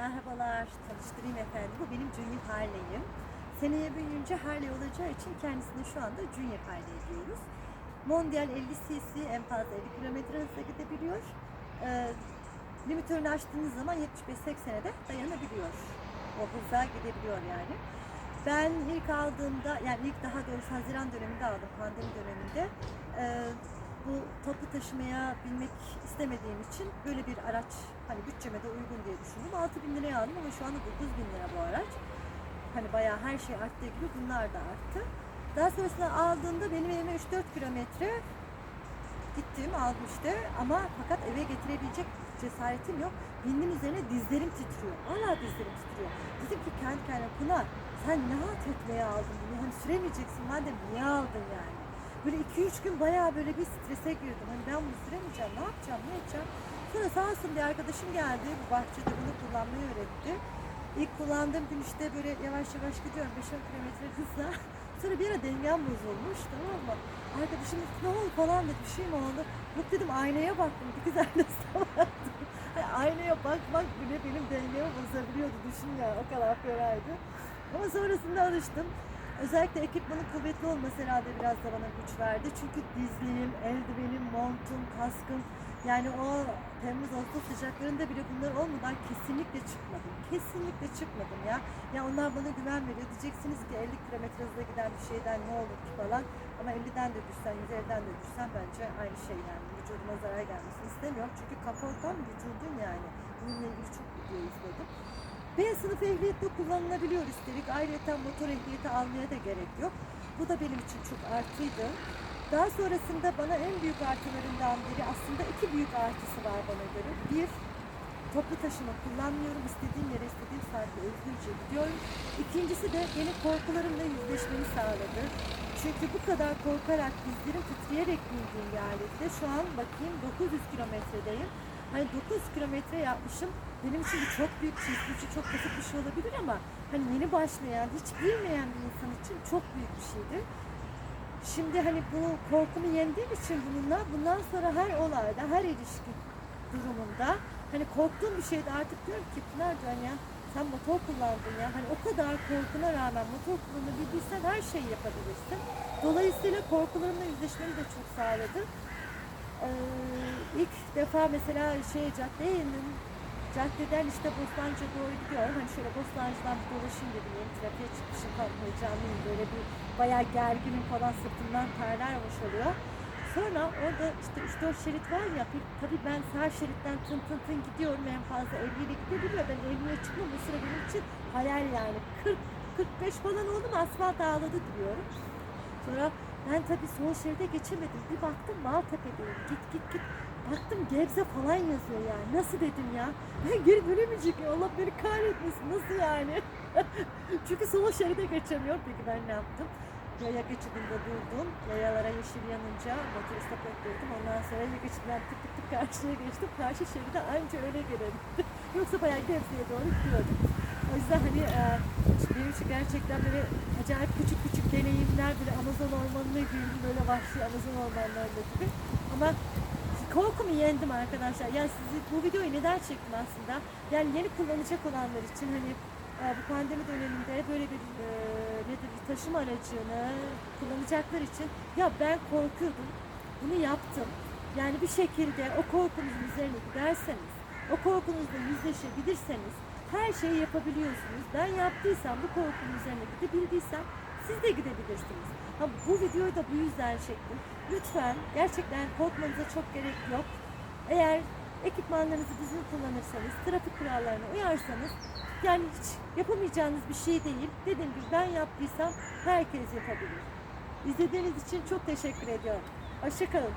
Merhabalar, tanıştırayım efendim. Bu benim Junior Harley'im. Seneye büyüyünce Harley olacağı için kendisine şu anda Junior Harley diyoruz. Mondial 50 cc en fazla 50 km hızla gidebiliyor. Ee, limitörünü açtığınız zaman 75-80'e de dayanabiliyor. O hıza gidebiliyor yani. Ben ilk aldığımda, yani ilk daha doğrusu Haziran döneminde aldım, pandemi döneminde. Ee, bu toplu taşımaya binmek istemediğim için böyle bir araç hani bütçeme de uygun diye düşündüm. 6 bin liraya aldım ama şu anda 9 bin lira bu araç. Hani bayağı her şey arttığı gibi bunlar da arttı. Daha sonrasında aldığımda benim evime 3-4 kilometre gittim aldım işte ama fakat eve getirebilecek cesaretim yok. Bindim üzerine dizlerim titriyor. Hala dizlerim titriyor. Dedim ki kendi kendime Pınar sen ne halt etmeye aldın bunu? Hani süremeyeceksin madem niye aldın yani? Böyle 2-3 gün bayağı böyle bir strese girdim. Hani ben bunu süremeyeceğim, ne yapacağım, ne edeceğim? Sonra sağ olsun bir arkadaşım geldi, bu bahçede bunu kullanmayı öğretti. İlk kullandığım gün işte böyle yavaş yavaş gidiyorum 5-10 kilometre hızla. Sonra bir ara dengem bozulmuş tamam mı? Arkadaşım ne oldu falan dedi, bir şey mi oldu? Yok dedim aynaya baktım, bir güzel nasıl baktım. Aynaya bakmak bile benim dengemi bozabiliyordu düşün ya, o kadar fenaydı. Ama sonrasında alıştım. Özellikle ekipmanın kuvvetli olması herhalde biraz da bana güç verdi. Çünkü dizliğim, eldivenim, montum, kaskım yani o Temmuz Ağustos sıcaklarında bile bunlar olmadan kesinlikle çıkmadım. Kesinlikle çıkmadım ya. Ya onlar bana güven veriyor. Diyeceksiniz ki 50 kilometre hızla giden bir şeyden ne olur ki falan. Ama 50'den de düşsen, 150'den de düşsen bence aynı şey yani. Vücuduma zarar gelmesini istemiyorum. Çünkü kaportam vücudum yani. Bununla ilgili çok video izledim. B sınıf ehliyette kullanılabiliyor üstelik. Ayrıca motor ehliyeti almaya da gerek yok. Bu da benim için çok artıydı. Daha sonrasında bana en büyük artılarından biri aslında iki büyük artısı var bana göre. Bir, toplu taşıma kullanmıyorum. İstediğim yere istediğim saatte özgürce gidiyorum. İkincisi de benim korkularımla yüzleşmemi sağladı. Çünkü bu kadar korkarak dizlerim titreyerek bindiğim yerlerde şu an bakayım 900 kilometredeyim. Hani 9 kilometre yapmışım. Benim için çok büyük bir şey. Çok basit bir şey olabilir ama hani yeni başlayan, hiç bilmeyen bir insan için çok büyük bir şeydi. Şimdi hani bu korkumu yendiğim için bununla bundan sonra her olayda, her ilişki durumunda hani korktuğum bir şeyde artık diyorum ki Pınar diyorum ya sen motor kullandın ya hani o kadar korkuna rağmen motor kullanabildiysen her şeyi yapabilirsin. Dolayısıyla korkularımla yüzleşmemi de çok sağladı. Ee, ilk defa mesela şey caddeye indim. Caddeden işte Bostancı'ya doğru gidiyorum. Hani şöyle Bostancı'dan bir dolaşayım dedim. Yeni trafiğe çıkmışım tam heyecanlıyım. Böyle bir bayağı gerginim falan sırtımdan terler boşalıyor. Sonra orada işte 3-4 şerit var ya tabii ben sağ şeritten tın tın tın gidiyorum en fazla 50 ile gidebiliyor. Ben 50'ye çıkmam bu sıra benim için hayal yani. 40 45 falan oldum asfalt ağladı diyorum. Sonra ben tabii sol şeride geçemedim. Bir baktım Maltepe'deyim. Git git git. Baktım Gebze falan yazıyor yani. Nasıl dedim ya? Ben geri dönemeyecek ya. Allah beni kahretmesin. Nasıl yani? Çünkü sol şeride geçemiyorum. Peki ben ne yaptım? Yaya geçidinde durdum. Yayalara yeşil yanınca motoru stop ettirdim. Ondan sonra yaya geçidinden tık tık tık karşıya geçtim. Karşı şeride anca öyle gelebildim. Yoksa bayağı Gebze'ye doğru gidiyordum. O yüzden hani e, benim için gerçekten böyle acayip küçük küçük deneyimler bile Amazon ormanına girdim böyle vahşi Amazon ormanlarında gibi. Ama korkumu yendim arkadaşlar. Yani sizi bu videoyu neden çektim aslında? Yani yeni kullanacak olanlar için hani e, bu pandemi döneminde böyle bir e, nedir bir taşıma aracını kullanacaklar için ya ben korkuyordum. Bunu yaptım. Yani bir şekilde o korkunuzun üzerine giderseniz, o korkunuzla yüzleşebilirseniz her şeyi yapabiliyorsunuz. Ben yaptıysam, bu korkunun üzerine gidebildiysem siz de gidebilirsiniz. Ha, bu videoyu da bu yüzden çektim. Lütfen gerçekten korkmanıza çok gerek yok. Eğer ekipmanlarınızı düzgün kullanırsanız, trafik kurallarına uyarsanız yani hiç yapamayacağınız bir şey değil. Dediğim gibi ben yaptıysam herkes yapabilir. İzlediğiniz için çok teşekkür ediyorum. Hoşçakalın.